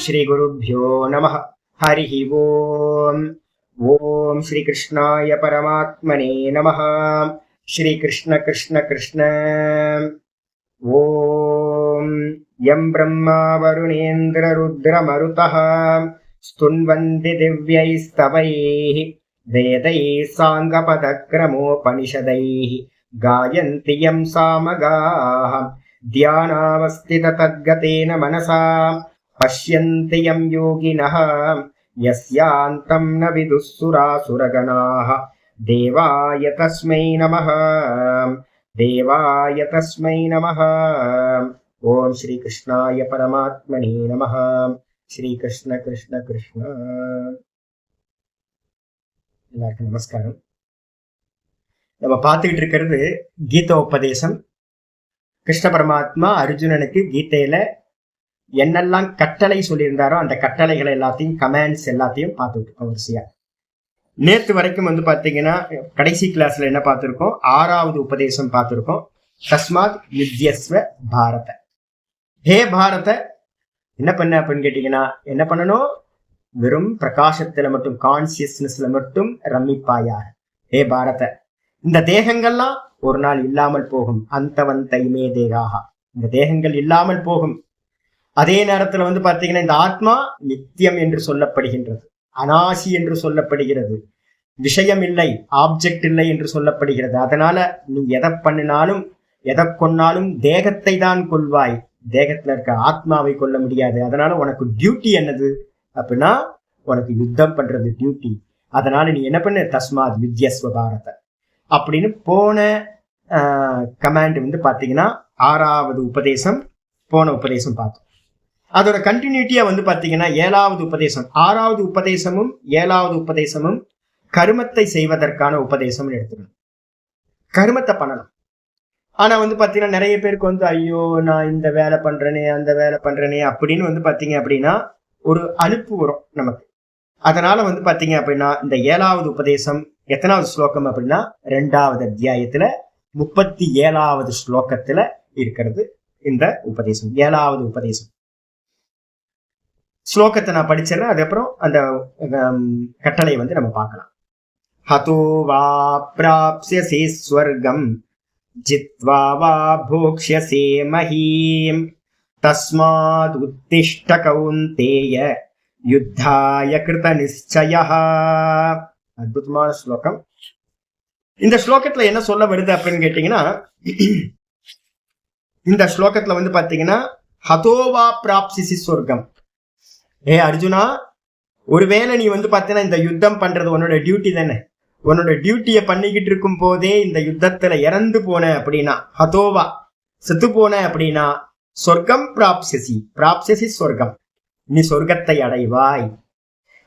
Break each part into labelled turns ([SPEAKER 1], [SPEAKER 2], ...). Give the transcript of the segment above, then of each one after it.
[SPEAKER 1] श्रीगुरुभ्यो नमः। हरिः ओम्। ॐ श्रीकृष्णाय परमात्मने नमः। श्रीकृष्ण कृष्ण कृष्ण। ॐ यं ब्रह्मा वरुणेन्द्ररुद्रमरुतः स्तुन्वन्ति दिव्यैस्तवैः। वेदैः साङ्गपदक्रमोपनिषदैः। गायन्ति यं सामगाः। ध्यानावस्थिततद्गतेन मनसा पश्यन्ति यं योगिनः यस्यान्तं न विदुःसुरासुरगणाः देवाय तस्मै नमः देवाय तस्मै नमः ॐ श्रीकृष्णाय परमात्मने नमः ஸ்ரீகிருஷ்ண கிருஷ்ண கிருஷ்ண எல்லாருக்கும் நமஸ்காரம் நம்ம பார்த்துக்கிட்டு இருக்கிறது கீத உபதேசம் கிருஷ்ண பரமாத்மா அர்ஜுனனுக்கு கீதையில என்னெல்லாம் கட்டளை சொல்லியிருந்தாரோ அந்த கட்டளைகளை எல்லாத்தையும் கமெண்ட்ஸ் எல்லாத்தையும் பார்த்துட்டு இருக்கோம் வரிசையா. நேத்து வரைக்கும் வந்து பார்த்தீங்கன்னா கடைசி கிளாஸ்ல என்ன பார்த்துருக்கோம்? ஆறாவது உபதேசம் பார்த்துருக்கோம். தஸ்மாத் யுத்தியஸ்வ பாரத. ஹே பாரத என்ன பண்ண அப்படின்னு கேட்டீங்கன்னா என்ன பண்ணணும்? வெறும் பிரகாசத்துல மட்டும் கான்சியஸ்னஸ்ல மட்டும் ரம்மிப்பாயார் ஹே பாரத இந்த தேகங்கள்லாம் ஒரு நாள் இல்லாமல் போகும். அந்தவன் தைமே தேகாக. இந்த தேகங்கள் இல்லாமல் போகும். அதே நேரத்துல வந்து பார்த்தீங்கன்னா இந்த ஆத்மா நித்தியம் என்று சொல்லப்படுகின்றது. அனாசி என்று சொல்லப்படுகிறது. விஷயம் இல்லை ஆப்ஜெக்ட் இல்லை என்று சொல்லப்படுகிறது. அதனால நீ எதை பண்ணினாலும் எதை கொன்னாலும் தேகத்தை தான் கொள்வாய். தேகத்துல இருக்க ஆத்மாவை கொல்ல முடியாது. அதனால உனக்கு டியூட்டி என்னது? அப்படின்னா உனக்கு யுத்தம் பண்றது டியூட்டி அதனால நீ என்ன பண்ண? தஸ்மாத் வித்யஸ்வ பாரத அப்படின்னு போன கமாண்ட் வந்து பார்த்தீங்கன்னா ஆறாவது உபதேசம் போன உபதேசம் பார்த்தோம். அதோட கண்டினியூட்டியா வந்து பாத்தீங்கன்னா ஏழாவது உபதேசம். ஆறாவது உபதேசமும் ஏழாவது உபதேசமும் கருமத்தை செய்வதற்கான உபதேசம் எடுத்துக்கணும். கருமத்தை பண்ணலாம். ஆனா வந்து பாத்தீங்கன்னா நிறைய பேருக்கு வந்து ஐயோ நான் இந்த வேலை பண்றேனே அந்த வேலை பண்றேனே அப்படின்னு வந்து பாத்தீங்க அப்படின்னா ஒரு அலுப்பு வரும் நமக்கு. அதனால வந்து பாத்தீங்க அப்படின்னா இந்த ஏழாவது உபதேசம் எத்தனாவது ஸ்லோகம் அப்படின்னா ரெண்டாவது அத்தியாயத்துல முப்பத்தி ஏழாவது ஸ்லோகத்துல இருக்கிறது இந்த உபதேசம். ஏழாவது உபதேசம். ஸ்லோகத்தை நான் படிச்சிடறேன். அதுக்கப்புறம் அந்த கட்டளையை வந்து நம்ம பார்க்கலாம். ஹதோ வா பிராப்சியசி ஸ்வர்க்கம் ஜித்வா வா போக்ஷியசே மஹீம் தஸ்மாத் உத்திஷ்ட கவுந்தேய யுத்தாய கிருத நிச்சய. அற்புதமான ஸ்லோகம். இந்த ஸ்லோகத்துல என்ன சொல்ல வருது அப்படின்னு கேட்டீங்கன்னா இந்த ஸ்லோகத்துல வந்து பாத்தீங்கன்னா ஹதோவா பிராப்சிசி சொர்க்கம் ஏ அர்ஜுனா ஒருவேளை நீ வந்து பார்த்தீங்கன்னா இந்த யுத்தம் பண்றது உன்னோட டியூட்டி தானே? உன்னோட டியூட்டியை பண்ணிக்கிட்டு இருக்கும் போதே இந்த யுத்தத்துல இறந்து போன அப்படின்னா ஹதோவா செத்து போன அப்படின்னா சொர்க்கம் பிராப்சசி பிராப்சசி சொர்க்கம். நீ சொர்க்கத்தை அடைவாய்.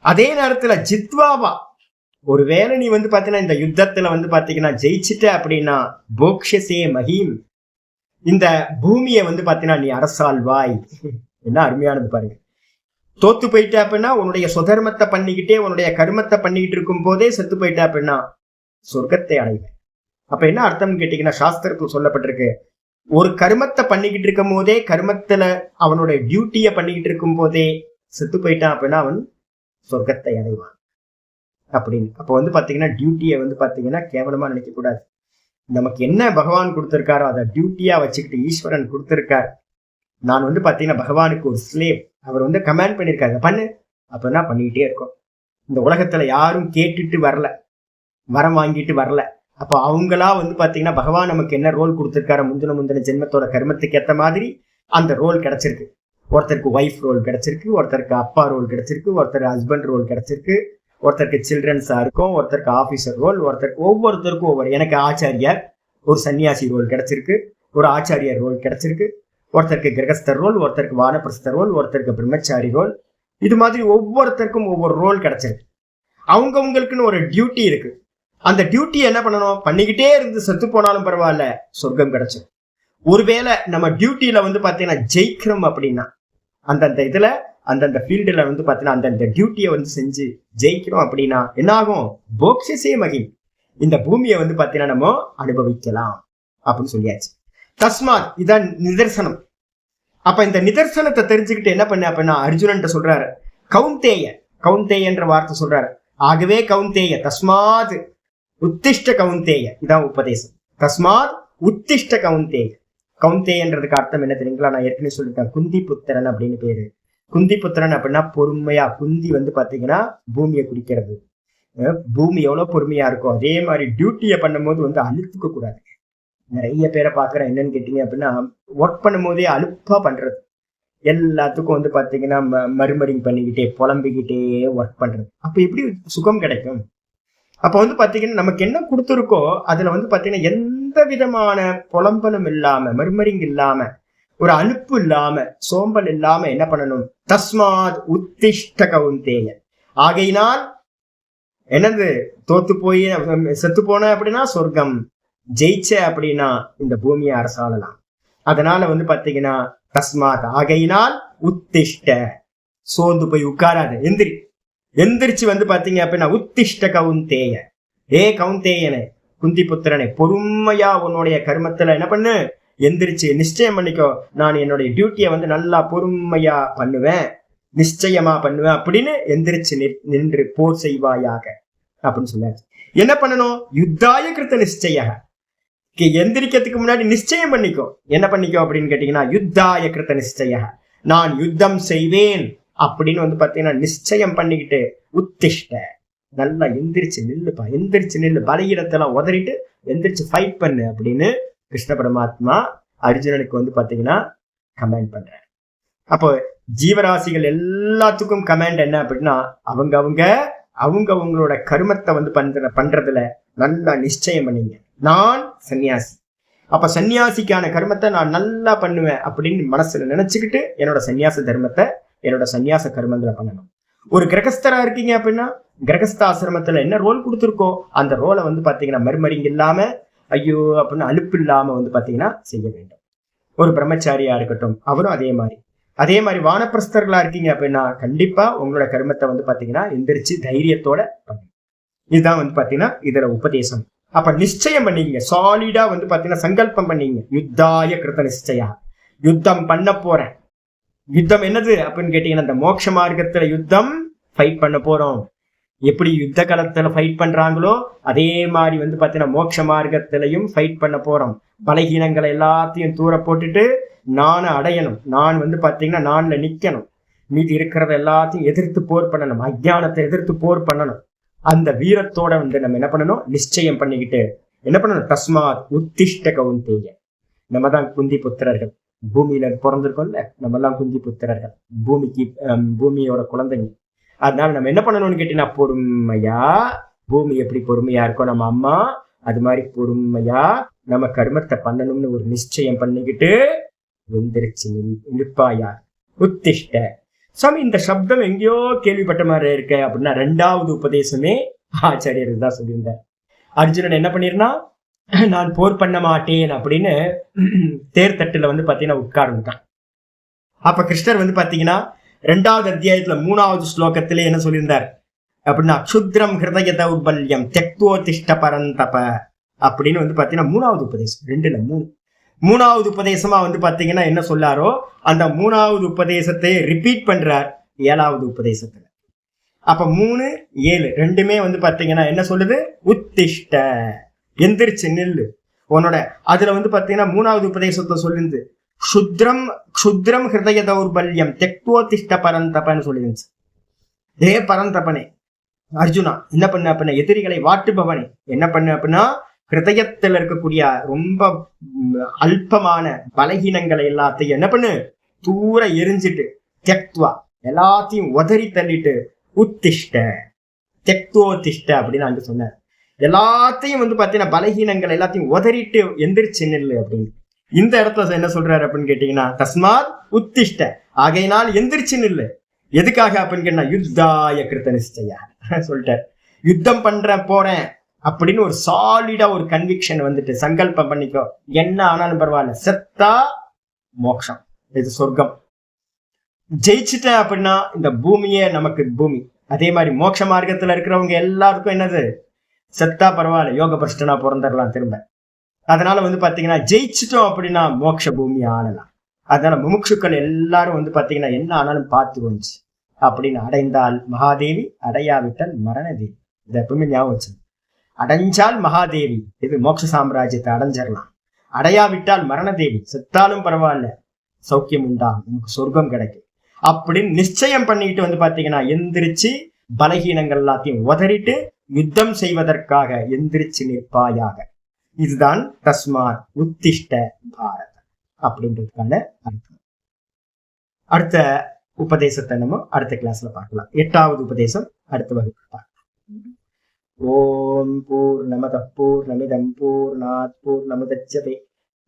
[SPEAKER 1] அதே நேரத்துல ஜித்வாவா ஒருவேளை நீ வந்து பாத்தீங்கன்னா இந்த யுத்தத்துல வந்து பாத்தீங்கன்னா ஜெயிச்சிட்ட அப்படின்னா போக்ஷசே மஹீம் இந்த பூமியை வந்து பாத்தீங்கன்னா நீ அரசாள்வாய். என்ன அருமையானது பாருங்க. தோத்து போயிட்டா அப்படின்னா உன்னுடைய சுதர்மத்தை பண்ணிக்கிட்டே உன்னுடைய கருமத்தை பண்ணிக்கிட்டு இருக்கும் போதே செத்து போயிட்டா அப்படின்னா சொர்க்கத்தை அடைவேன். அப்ப என்ன அர்த்தம் கேட்டீங்கன்னா சாஸ்திரத்தில் சொல்லப்பட்டிருக்கு. ஒரு கருமத்தை பண்ணிக்கிட்டு இருக்கும் போதே கருமத்துல அவனுடைய டியூட்டியை பண்ணிக்கிட்டு இருக்கும் போதே செத்து போயிட்டான் அப்படின்னா அவன் சொர்க்கத்தை அடைவான். அப்படின்னு. அப்போ வந்து பார்த்தீங்கன்னா டியூட்டியை வந்து பார்த்தீங்கன்னா கேவலமா நினைக்க கூடாது நமக்கு என்ன பகவான் கொடுத்துருக்காரோ அதை டியூட்டியா வச்சுக்கிட்டு ஈஸ்வரன் கொடுத்துருக்கார். நான் வந்து பார்த்தீங்கன்னா பகவானுக்கு ஒரு ஸ்லேவ் அவர் வந்து கமெண்ட் பண்ணியிருக்காரு. பண்ணு. அப்படின்னா பண்ணிக்கிட்டே இருக்கோம். இந்த உலகத்தில் யாரும் கேட்டுட்டு வரல. வரம் வாங்கிட்டு வரல. அப்போ அவங்களா வந்து பார்த்தீங்கன்னா பகவான் நமக்கு என்ன ரோல் கொடுத்துருக்காரு முந்தின முந்தின ஜென்மத்தோட கர்மத்துக்கு ஏற்ற மாதிரி அந்த ரோல் கிடைச்சிருக்கு. ஒருத்தருக்கு ஒய்ஃப் ரோல் கிடைச்சிருக்கு ஒருத்தருக்கு அப்பா ரோல் கிடைச்சிருக்கு ஒருத்தர் ஹஸ்பண்ட் ரோல் கிடைச்சிருக்கு ஒருத்தருக்கு சில்ட்ரன்ஸாக இருக்கும் ஒருத்தருக்கு ஆஃபீஸர் ரோல் ஒருத்தருக்கு ஒவ்வொருத்தருக்கும் ஒவ்வொரு. எனக்கு ஆச்சாரியார் ஒரு சன்னியாசி ரோல் கிடைச்சிருக்கு ஒரு ஆச்சாரியர் ரோல் கிடைச்சிருக்கு. ஒருத்தருக்கு கிரகஸ்தர் ரோல் ஒருத்தருக்கு வானப்பிரஸ்தர் ரோல் ஒருத்தருக்கு பிரம்மச்சாரி ரோல் இது மாதிரி ஒவ்வொருத்தருக்கும் ஒவ்வொரு ரோல் கிடைச்சிருக்கு. அவங்கவுங்களுக்குன்னு ஒரு டியூட்டி இருக்கு. அந்த டியூட்டி என்ன பண்ணணும்? பண்ணிக்கிட்டே இருந்து செத்து போனாலும் பரவாயில்ல சொர்க்கம் கிடைச்சிடும் ஒருவேளை நம்ம டியூட்டியில வந்து பார்த்தீங்கன்னா ஜெயிக்கிறோம் அப்படின்னா அந்தந்த இதுல அந்தந்த ஃபீல்டுல வந்து பார்த்தீங்கன்னா அந்தந்த டியூட்டியை வந்து செஞ்சு ஜெயிக்கிறோம் அப்படின்னா என்ன ஆகும் போக்ஷசே மகிம். இந்த பூமியை வந்து பார்த்தீங்கன்னா நம்ம அனுபவிக்கலாம் அப்படின்னு சொல்லியாச்சு. தஸ்மாத் இதான் நிதர்சனம். அப்ப இந்த நிதர்சனத்தை தெரிஞ்சுக்கிட்டு என்ன பண்ண அப்படின்னா அர்ஜுனன் சொல்றாரு. கவுந்தேய கவுந்தேயன்ற வார்த்தை சொல்றாரு. ஆகவே கவுந்தேய தஸ்மாத் உத்திஷ்ட கவுந்தேய. இதான் உபதேசம். தஸ்மாத் உத்திஷ்ட கவுந்தேய. கவுந்தேயன்றதுக்கு அர்த்தம் என்ன தெரியுங்களா? நான் ஏற்கனவே சொல்லிட்டேன். குந்தி புத்திரன் அப்படின்னு பேரு. குந்தி புத்திரன் அப்படின்னா பொறுமையா குந்தி வந்து பாத்தீங்கன்னா பூமியை குடிக்கிறது. பூமி எவ்வளவு பொறுமையா இருக்கும் அதே மாதிரி டியூட்டியை பண்ணும்போது வந்து அழுத்துக்க கூடாது. நிறைய பேரை பார்க்குறேன். என்னன்னு கேட்டீங்க அப்படின்னா ஒர்க் பண்ணும்போதே அலுப்பா பண்றது. எல்லாத்துக்கும் வந்து பாத்தீங்கன்னா மறுமரிங் பண்ணிக்கிட்டே புலம்பிக்கிட்டே ஒர்க் பண்றது. அப்போ எப்படி சுகம் கிடைக்கும்? அப்போ வந்து பாத்தீங்கன்னா நமக்கு என்ன கொடுத்துருக்கோ அதுல வந்து பாத்தீங்கன்னா எந்த விதமான புலம்பலும் இல்லாம மறுமரிங் இல்லாம ஒரு அலுப்பு இல்லாம சோம்பல் இல்லாம என்ன பண்ணணும்? தஸ்மாத் உத்திஷ்ட கவுந்தேய. ஆகையினால் என்னது? தோத்து போய் செத்து போன அப்படின்னா சொர்க்கம். ஜெயிச்ச அப்படின்னா இந்த பூமியை அரசாளலாம் அதனால வந்து பாத்தீங்கன்னா தஸ்மாத் ஆகையினால் உத்திஷ்ட. சோர்ந்து போய் உட்காராத எந்திரி. எந்திரிச்சு வந்து பாத்தீங்க அப்படின்னா உத்திஷ்ட கவுந்தேய. ஏ கவுந்தேயனே குந்தி புத்திரனை பொறுமையா உன்னுடைய கர்மத்துல என்ன பண்ணு? எந்திரிச்சு நிச்சயம் பண்ணிக்கோ நான் என்னுடைய டியூட்டியை வந்து நல்லா பொறுமையா பண்ணுவேன். நிச்சயமா பண்ணுவேன் அப்படின்னு எந்திரிச்சு நின்று போர் செய்வாயாக. அப்படின்னு சொன்னாரு. என்ன பண்ணணும்? யுத்தாய கிருத்த நிச்சய எந்திரிக்கிறதுக்கு முன்னாடி நிச்சயம் பண்ணிக்கோ. என்ன பண்ணிக்கோ அப்படின்னு கேட்டீங்கன்னா யுத்தாய கிருத்த நிச்சய. நான் யுத்தம் செய்வேன் அப்படின்னு வந்து பாத்தீங்கன்னா நிச்சயம் பண்ணிக்கிட்டு உத்திஷ்ட. நல்லா எந்திரிச்சு நில்லுப்பா எந்திரிச்சு நில்லு. பலகீனத்தெல்லாம் உதறிட்டு எந்திரிச்சு ஃபைட் பண்ணு அப்படின்னு கிருஷ்ண பரமாத்மா அர்ஜுனனுக்கு வந்து பாத்தீங்கன்னா கமெண்ட் பண்றாரு. அப்போ ஜீவராசிகள் எல்லாத்துக்கும் கமெண்ட் என்ன அப்படின்னா அவங்க அவங்க அவங்க அவங்களோட கருமத்தை வந்து பண்ற பண்றதுல நல்லா நிச்சயம் பண்ணீங்க. நான் சன்னியாசி அப்ப சன்னியாசிக்கான கர்மத்தை நான் நல்லா பண்ணுவேன் அப்படின்னு மனசுல நினைச்சுக்கிட்டு என்னோட சன்னியாச தர்மத்தை என்னோட சன்னியாச கர்மங்களை பண்ணணும். ஒரு கிரகஸ்தரா இருக்கீங்க அப்படின்னா கிரகஸ்த ஆசிரமத்துல என்ன ரோல் கொடுத்துருக்கோ அந்த ரோலை வந்து பாத்தீங்கன்னா மறுமறிங்க இல்லாம ஐயோ அப்படின்னு அலுப்பு இல்லாம வந்து பாத்தீங்கன்னா செய்ய வேண்டும். ஒரு பிரம்மச்சாரியா இருக்கட்டும் அவரும் அதே மாதிரி. அதே மாதிரி வானப்பிரஸ்தர்களா இருக்கீங்க அப்படின்னா கண்டிப்பா உங்களோட கர்மத்தை வந்து பாத்தீங்கன்னா எந்திரிச்சு தைரியத்தோட பண்ணுங்க இதுதான் வந்து பாத்தீங்கன்னா இதோட உபதேசம். அப்ப நிச்சயம் பண்ணிக்கங்க. சாலிடா வந்து பாத்தீங்கன்னா சங்கல்பம் பண்ணிங்க யுத்தாய கிருத்த நிச்சயா. யுத்தம் பண்ண போறேன். யுத்தம் என்னது அப்படின்னு கேட்டீங்கன்னா இந்த மோட்ச மார்க்கத்துல யுத்தம் ஃபைட் பண்ண போறோம். எப்படி யுத்த காலத்துல ஃபைட் பண்றாங்களோ அதே மாதிரி வந்து பாத்தீங்கன்னா மோட்ச மார்க்கத்திலையும் ஃபைட் பண்ண போறோம். பலகீனங்களை எல்லாத்தையும் தூர போட்டுட்டு நான் அடையணும். நான் வந்து பாத்தீங்கன்னா நான்ல நிக்கணும். மீதி இருக்கிறத எல்லாத்தையும் எதிர்த்து போர் பண்ணணும். அஜ்ஞானத்தை எதிர்த்து போர் பண்ணணும். அந்த வீரத்தோட வந்து நம்ம என்ன பண்ணணும்? நிச்சயம் பண்ணிக்கிட்டு என்ன பண்ணணும்? தஸ்மாத் உத்திஷ்ட கவுந்தேய நம்ம தான் குந்தி புத்திரர்கள். பூமியில பிறந்திருக்கோம்ல நம்ம எல்லாம் குந்தி புத்திரர்கள். பூமிக்கு ஹம், பூமியோட குழந்தைங்க. அதனால நம்ம என்ன பண்ணணும்னு கேட்டீங்கன்னா பொறுமையா பூமி எப்படி பொறுமையா இருக்கோ நம்ம அம்மா அது மாதிரி பொறுமையா நம்ம கர்மத்தை பண்ணணும்னு ஒரு நிச்சயம் பண்ணிக்கிட்டு எந்திரிச்சு நிற்பாயா? உத்திஷ்ட. சாமி இந்த சப்தம் எங்கேயோ கேள்விப்பட்ட மாதிரி இருக்க அப்படின்னா ரெண்டாவது உபதேசமே ஆச்சாரியர் தான் சொல்லியிருந்தார். அர்ஜுனன் என்ன பண்ணிருந்தா நான் போர் பண்ண மாட்டேன் அப்படின்னு தேர்தட்டுல வந்து பாத்தீங்கன்னா உட்கார்ந்துட்டான் அப்ப கிருஷ்ணர் வந்து பாத்தீங்கன்னா ரெண்டாவது அத்தியாயத்துல மூணாவது ஸ்லோகத்திலே என்ன சொல்லியிருந்தார்? அப்படின்னா அக்ஷுத்ரம் ஹிருதய தௌர்பல்யம் தெக்தோதிஷ்ட பரந்தப அப்படின்னு வந்து பாத்தீங்கன்னா மூணாவது உபதேசம் ரெண்டுல மூணு. மூணாவது உபதேசமா வந்து பாத்தீங்கன்னா என்ன சொல்லாரோ அந்த மூணாவது உபதேசத்தை ரிப்பீட் பண்றார் ஏழாவது உபதேசத்துல. அப்ப மூணு ஏழு ரெண்டுமே வந்து பாத்தீங்கன்னா என்ன சொல்லுது? உத்திஷ்ட. எந்திரிச்சு நில்லு. உன்னோட அதுல வந்து பாத்தீங்கன்னா மூணாவது உபதேசத்தை சொல்லுது. சுத்ரம் சுத்ரம் ஹிருதய தௌர்பல்யம் தெக்வோதிஷ்ட பரந்தபன்னு சொல்லிருந்துச்சு. ஏ பரந்தபனே. அர்ஜுனா என்ன பண்ண அப்படின்னா எதிரிகளை வாட்டுபவனே. என்ன பண்ண அப்படின்னா ஹிருதயத்தில் இருக்கக்கூடிய ரொம்ப அல்பமான பலகீனங்களை எல்லாத்தையும் என்ன பண்ணு? தூர எரிஞ்சிட்டு தெக்துவா எல்லாத்தையும் உதறி தள்ளிட்டு உத்திஷ்ட தெக்தோதிஷ்ட அப்படின்னு அங்க சொன்னேன். எல்லாத்தையும் வந்து பார்த்தீங்கன்னா பலகீனங்கள் எல்லாத்தையும் உதறிட்டு எந்திரிச்சு நில்லு அப்படின்னு. இந்த இடத்துல என்ன சொல்றாரு அப்படின்னு கேட்டீங்கன்னா தஸ்மாத் உத்திஷ்ட. ஆகையினால் எந்திரிச்சு நில்லு. எதுக்காக அப்படின்னு கேட்டா யுத்தாய கிருத்த நிச்சயா சொல்லிட்டார். யுத்தம் பண்றேன் போறேன். அப்படின்னு ஒரு சாலிடா ஒரு கன்விக்ஷன் வந்துட்டு சங்கல்பம் பண்ணிக்கோ. என்ன ஆனாலும் பரவாயில்ல. செத்தா மோட்சம். இது சொர்க்கம். ஜெயிச்சுட்டேன் அப்படின்னா இந்த பூமியே நமக்கு பூமி. அதே மாதிரி மோட்ச மார்க்கத்துல இருக்கிறவங்க எல்லாருக்கும் என்னது? செத்தா பரவாயில்ல. யோக பிரஷ்டனா பிறந்துடலாம் திரும்ப. அதனால வந்து பாத்தீங்கன்னா ஜெயிச்சிட்டோம் அப்படின்னா மோட்ச பூமி ஆளலாம். அதனால முமுட்சுக்கள் எல்லாரும் வந்து பாத்தீங்கன்னா என்ன ஆனாலும் பார்த்து வந்துச்சு அப்படின்னு அடைந்தால் மகாதேவி அடையாவிட்டால் மரணதேவி. இதை எப்பவுமே ஞாபகம் வச்சு அடைஞ்சால் மகாதேவி இது மோட்ச சாம்ராஜ்யத்தை அடைஞ்சிடலாம். அடையாவிட்டால் மரணதேவி செத்தாலும் பரவாயில்ல சௌக்கியம் உண்டா? நமக்கு சொர்க்கம் கிடைக்கும். அப்படின்னு நிச்சயம் பண்ணிக்கிட்டு வந்து பாத்தீங்கன்னா எந்திரிச்சு பலகீனங்கள் எல்லாத்தையும் உதறிட்டு யுத்தம் செய்வதற்காக எந்திரிச்சு நிற்பாயாக. இதுதான் தஸ்மார் உத்திஷ்ட பாரத அப்படின்றதுக்கான அர்த்தம். அடுத்த உபதேசத்தை நம்ம அடுத்த கிளாஸ்ல பார்க்கலாம். எட்டாவது உபதேசம் அடுத்த வகுப்பு பார்க்கலாம். ஓம் பூர்ணமத பூர்ணமிதம் பூர்ணாத் பூர்ணமுதச்சதே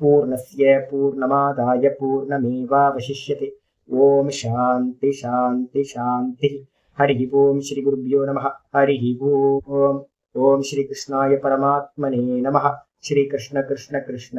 [SPEAKER 1] பூர்ணஸ்ய பூர்ணமாதாய பூர்ணமேவாவசிஷ்யते ஓம் சாந்தி சாந்தி சாந்தி ஹரி ஓம் ஸ்ரீ குருப்யோ நம ஹரி ஓம் ஓம் ஸ்ரீ கிருஷ்ணாய பரமாத்மனே நம ஸ்ரீ கிருஷ்ண கிருஷ்ண கிருஷ்ண